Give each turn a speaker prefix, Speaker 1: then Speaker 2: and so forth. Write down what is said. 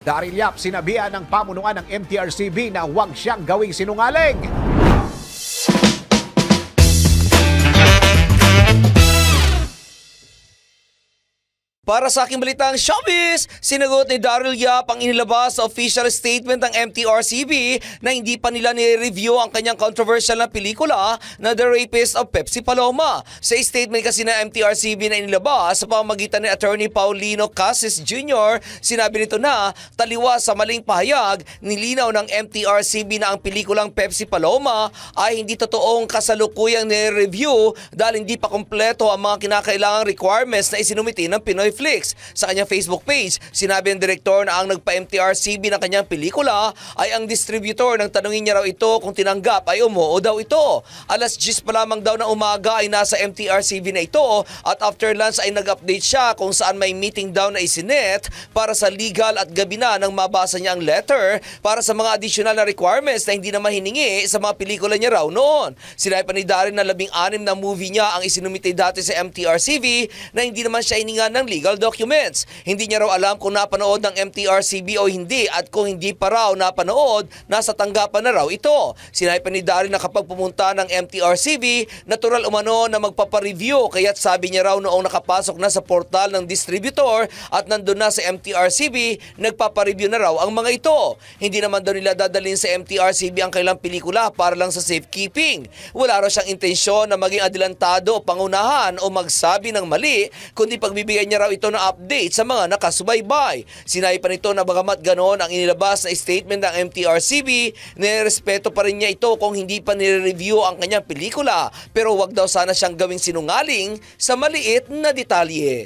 Speaker 1: Daryl Yap sinabihan ng pamunuan ng MTRCB na huwag siyang gawing sinungaling.
Speaker 2: Para sa aking balitang showbiz, sinagot ni Daryl Yap ang inilabas sa official statement ng MTRCB na hindi pa nila ni-review ang kanyang controversial na pelikula na The Rapist of Pepsi Paloma. Sa statement kasi ng MTRCB na inilabas sa pamamagitan ni Attorney Paulino Casis Jr., sinabi nito na taliwa sa maling pahayag, nilinaw ng MTRCB na ang pelikulang Pepsi Paloma ay hindi totoong kasalukuyang ni-review dahil hindi pa kompleto ang mga kinakailangang requirements na isinumiti ng Pinoy Flix. Sa kanyang Facebook page, sinabi ng direktor na ang nagpa-MTRCB ng kanyang pelikula ay ang distributor nang tanungin niya raw ito kung tinanggap ay umuo daw ito. Alas 10 pa lamang daw ng umaga ay nasa MTRCB na ito at after lunch ay nag-update siya kung saan may meeting daw na isinet para sa legal at gabi na nang mabasa niya ang letter para sa mga additional na requirements na hindi na mahiningi sa mga pelikula niya raw noon. Sinabi pa ni Darren na labing anim na movie niya ang isinumite dati sa MTRCB na hindi naman siya hininga ng legal documents. Hindi niya raw alam kung napanood ng MTRCB o hindi at kung hindi pa raw napanood, nasa tanggapan na raw ito. Sinabi ni Darren na kapag pumunta ng MTRCB, natural umano na magpapareview kaya't sabi niya raw noong nakapasok na sa portal ng distributor at nandun na sa MTRCB, nagpapareview na raw ang mga ito. Hindi naman daw nila dadalhin sa MTRCB ang kailang pelikula para lang sa safekeeping. Wala raw siyang intensyon na maging adelantado pangunahan o magsabi ng mali, kundi pagbibigay niya raw ito na update sa mga nakasubaybay. Sinabi pa nito na bagamat ganoon ang inilabas na statement ng MTRCB, nirespeto pa rin niya ito kung hindi pa nire-review ang kanyang pelikula pero wag daw sana siyang gawing sinungaling sa maliit na detalye.